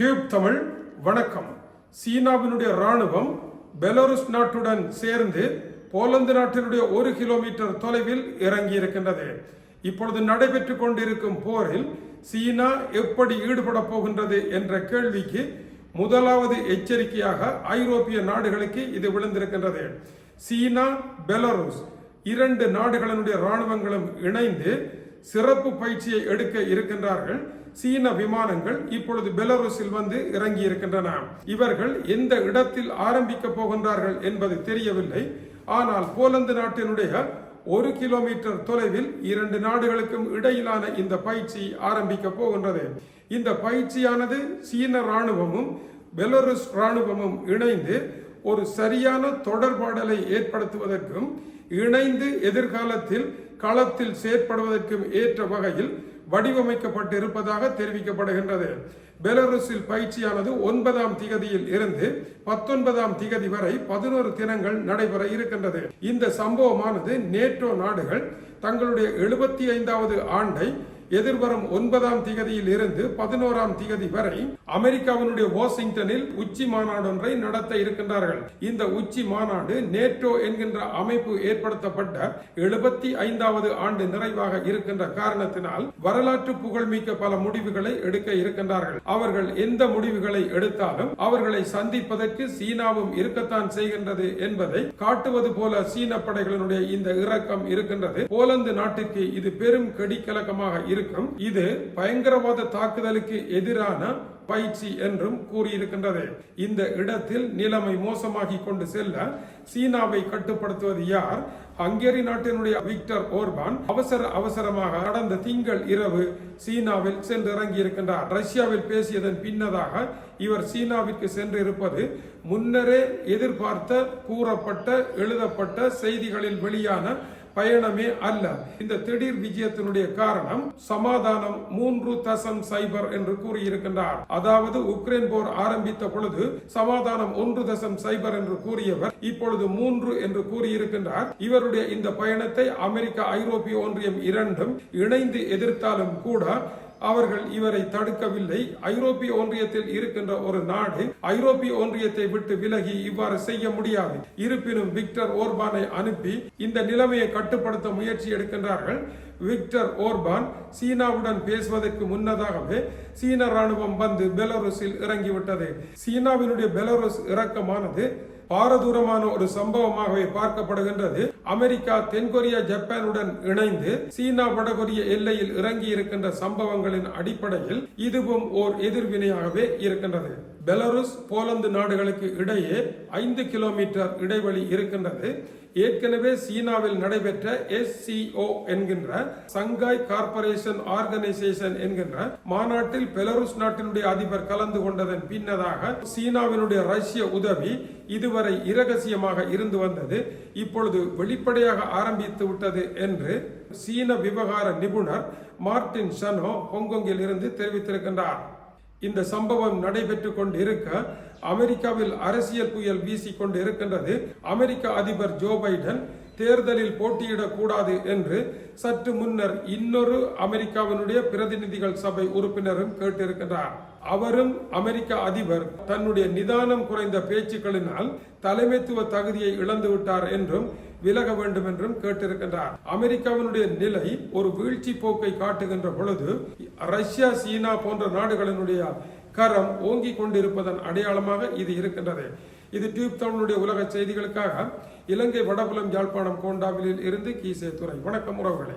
Tube Tamil வணக்கம். சீனாவினுடைய ராணுவம் பெலாருஸ் நாட்டுடன் சேர்ந்து போலந்து நாட்டினுடைய ஒரு கிலோமீட்டர் தொலைவில் இறங்கி இருக்கின்றது இப்பொழுது நடைபெற்றுக் கொண்டிருக்கும் போரில் சீனா எப்படி ஈடுபட போகின்றது என்ற கேள்விக்கு முதலாவது எச்சரிக்கையாக ஐரோப்பிய நாடுகளுக்கு இது விழுந்திருக்கின்றது. சீனா பெலாருஸ் இரண்டு நாடுகளினுடைய ராணுவங்களும் இணைந்து சிறப்பு பயிற்சியை எடுக்க இருக்கின்றார்கள். சீன விமானங்கள் இப்பொழுது பெலாருஸில் வந்து இறங்கி இருக்கின்றன இவர்கள் எந்த இடத்தில் ஆரம்பிக்க போகின்றார்கள் என்பது தெரியவில்லை. ஆனால் போலந்து நாட்டினுடைய ஒரு கிலோமீட்டர் தொலைவில் இரண்டு நாடுகளுக்கும் இடையிலான இந்த பயிற்சி ஆரம்பிக்க போகின்றது. இந்த பயிற்சியானது சீன ராணுவமும் பெலருஸ் ராணுவமும் இணைந்து ஒரு சரியான தொடர்பாடலை ஏற்படுத்துவதற்கும் இணைந்து எதிர்காலத்தில் களத்தில் செயற்படுவதற்கும் ஏற்ற வகையில் வடிவமைக்கப்பட்டு இருப்பதாக தெரிவிக்கப்படுகின்றது. பெலருஸில் பயிற்சியானது ஒன்பதாம் திகதியில் இருந்து பத்தொன்பதாம் திகதி வரை பதினோரு தினங்கள் நடைபெற இருக்கின்றது. இந்த சம்பவமானது நேட்டோ நாடுகள் தங்களுடைய எழுபத்தி ஐந்தாவது ஆண்டை எதிர்வரும் ஒன்பதாம் திகதியில் இருந்து பதினோராம் திகதி வரை அமெரிக்காவினுடைய வாஷிங்டனில் உச்சி மாநாடு ஒன்றை நடத்த இருக்கின்றார்கள். இந்த உச்சி மாநாடு நேட்டோ என்கின்ற அமைப்பு ஏற்படுத்தப்பட்ட எழுபத்தி ஐந்தாவது ஆண்டு நிறைவாக இருக்கின்ற காரணத்தினால் வரலாற்று புகழ்மிக்க பல முடிவுகளை எடுக்க இருக்கின்றார்கள். அவர்கள் எந்த முடிவுகளை எடுத்தாலும் அவர்களை சந்திப்பதற்கு சீனாவும் இருக்கத்தான் செய்கின்றது என்பதை காட்டுவது போல சீன படைகளினுடைய இந்த இறக்கம் இருக்கின்றது. போலந்து நாட்டிற்கு இது பெரும் கெடிக்கலக்கமாக இருக்கும். இது பயங்கரவாத தாக்குதலுக்கு எதிரான பயிற்சி என்றும் கூறியிருக்கின்றது. இந்த இடத்தில் நிலைமை மோசமாகி கொண்டு செல்ல சீனாவை கட்டுப்படுத்துவது யார்? ஹங்கேரி நாட்டினுடைய விக்டர் ஓர்பான் அவசர அவசரமாக கடந்த திங்கள் இரவு சீனாவில் சென்றிறங்கி இருக்கின்றார் ரஷ்யாவில் பேசியதன் பின்னதாக இவர் சீனாவிற்கு சென்றிருப்பது முன்னரே எதிர்பார்த்த கூறப்பட்ட எழுதப்பட்ட செய்திகளில் வெளியான பயணமே அல்ல. இந்த திடீர் விஜயத்தினுடைய காரணம் சமாதானம் மூன்று தசம் சைபர் என்று கூறியிருக்கின்றார். அதாவது உக்ரைன் போர் ஆரம்பித்த பொழுது சமாதானம் ஒன்று தசம் சைபர் என்று கூறியவர் இப்பொழுது மூன்று என்று கூறியிருக்கின்றார். இவருடைய இந்த பயணத்தை அமெரிக்கா ஐரோப்பிய ஒன்றியம் இரண்டும் இணைந்து எதிர்த்தாலும் கூட அவர்கள் இவரை தடுக்கவில்லை. ஐரோப்பிய ஒன்றியத்தில் இருக்கின்ற ஒரு நாடு ஐரோப்பிய ஒன்றியத்தை விட்டு விலகி இவ்வாறு செய்ய முடியாது. இருப்பினும் விக்டர் ஓர்பானை அனுப்பி இந்த நிலைமையை கட்டுப்படுத்த முயற்சி எடுக்கின்றார்கள். விக்டர் ஓர்பான் சீனாவுடன் பேசுவதற்கு முன்னதாகவே சீன ராணுவம் வந்து பெலருஸில் இறங்கிவிட்டது. சீனாவினுடைய பெலருஸ் இறக்கமானது பாரதூரமான ஒரு சம்பவமாகவே பார்க்கப்படுகின்றது. அமெரிக்கா தென்கொரியா ஜப்பானுடன் இணைந்து சீனா வடகொரிய எல்லையில் இறங்கி இருக்கின்ற சம்பவங்களின் அடிப்படையில் இதுவும் ஓர் எதிர்வினையாகவே இருக்கின்றது. பெலருஸ் போலந்து நாடுகளுக்கு இடையே ஐந்து கிலோமீட்டர் இடைவெளி இருக்கின்றது. ஏற்கனவே சீனாவில் நடைபெற்ற எஸ்சிஓ என்கின்ற சங்காய் கார்பரேஷன் ஆர்கனைசேஷன் என்கின்ற மாநாட்டில் பெலருஸ் நாட்டினுடைய அதிபர் கலந்து கொண்டதன் பின்னதாக சீனாவினுடைய ரஷ்ய உதவி இதுவரை இரகசியமாக இருந்து வந்தது இப்பொழுது வெளிப்படையாக ஆரம்பித்து விட்டது என்று சீன விவகார நிபுணர் மார்டின் ஷனோ ஹாங்காங்கில் இருந்து தெரிவித்திருக்கின்றார். இந்த சம்பவம் நடைபெற்று கொண்டு இருக்க அமெரிக்காவில் அரசியல் புயல் வீசிக்கொண்டு இருக்கின்றது அமெரிக்க அதிபர் ஜோ பைடன் தேர்தலில் போட்டியிடக்கூடாது என்று சற்று முன்னர் இன்னொரு அமெரிக்காவினுடைய பிரதிநிதிகள் சபை உறுப்பினரும் கேட்டிருக்கின்றார். அவரும் அமெரிக்க அதிபர். தன்னுடைய நிதானம் குறைந்த பேச்சுக்களினால் தலைமைத்துவ தகுதியை இழந்துவிட்டார் என்றும் விலக வேண்டும் என்றும் கேட்டிருக்கின்றார். அமெரிக்காவினுடைய நிலை ஒரு வீழ்ச்சி போக்கை காட்டுகின்ற பொழுது ரஷ்யா சீனா போன்ற நாடுகளினுடைய கரம் ஓங்கிக் கொண்டிருப்பதன் அடையாளமாக இது இருக்கின்றது. இது டியூப் தமிழுடைய உலக செய்திகளுக்காக இலங்கை வடபுலம் யாழ்ப்பாணம் கோண்டாவிலில் இருந்து கீசே துறை வணக்கம் உறவுகளை.